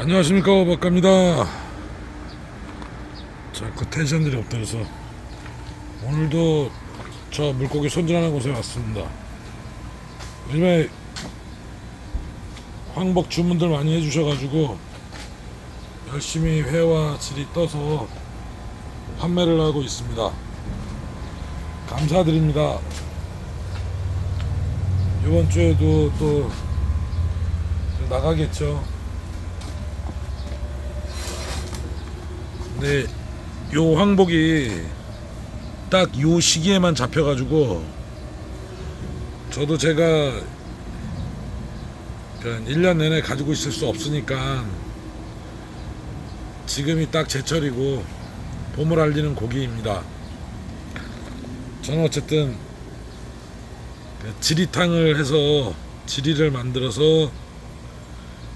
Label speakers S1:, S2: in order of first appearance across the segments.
S1: 안녕하십니까 오박갑니다. 자꾸 텐션들이 엎드려서 오늘도 저 물고기 손질하는 곳에 왔습니다. 요즘에 황복 주문들 많이 해주셔가지고 열심히 회와 질이 떠서 판매를 하고 있습니다. 감사드립니다. 이번 주에도 또 나가겠죠 근데 요 황복이 딱 요 시기에만 잡혀가지고 저도 제가 그냥 1년 내내 가지고 있을 수 없으니까 지금이 딱 제철이고 봄을 알리는 고기입니다. 저는 어쨌든 그 지리탕을 해서 지리를 만들어서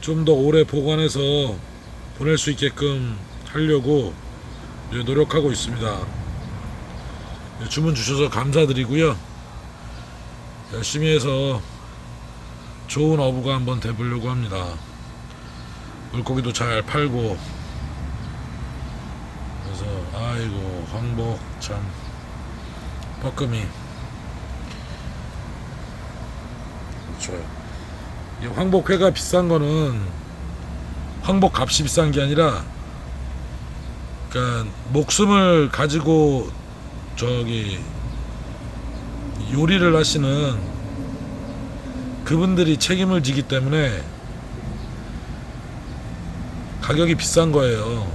S1: 좀 더 오래 보관해서 보낼 수 있게끔 하려고 노력하고 있습니다. 주문 주셔서 감사드리고요. 열심히 해서 좋은 어부가 한번 돼보려고 합니다. 물고기도 잘 팔고 그래서 아이고 황복 참 뻐끔이. 이 황복회가 비싼 거는 황복 값이 비싼 게 아니라 그러니까 목숨을 가지고 저기 요리를 하시는 그분들이 책임을 지기 때문에 가격이 비싼 거예요.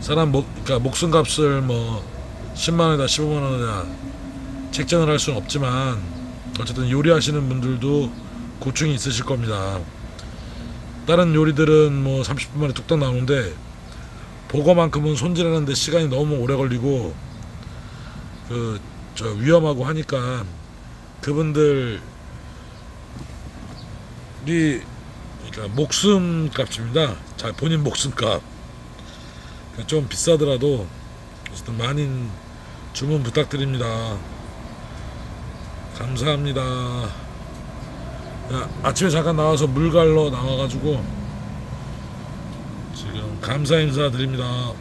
S1: 사람 목 그러니까 목숨 값을 뭐 10만 원이다 15만 원이다 책정을 할 수는 없지만 어쨌든 요리하시는 분들도 고충이 있으실 겁니다. 다른 요리들은 뭐 30분 만에 뚝딱 나오는데 보거만큼은 손질하는데 시간이 너무 오래 걸리고 그 저 위험하고 하니까 그분들이 그러니까 목숨 값입니다. 자 본인 목숨 값. 그러니까 좀 비싸더라도 어쨌든 많은 주문 부탁드립니다. 감사합니다. 야, 아침에 잠깐 나와서 물 갈러 나와가지고 지금 감사 인사 드립니다.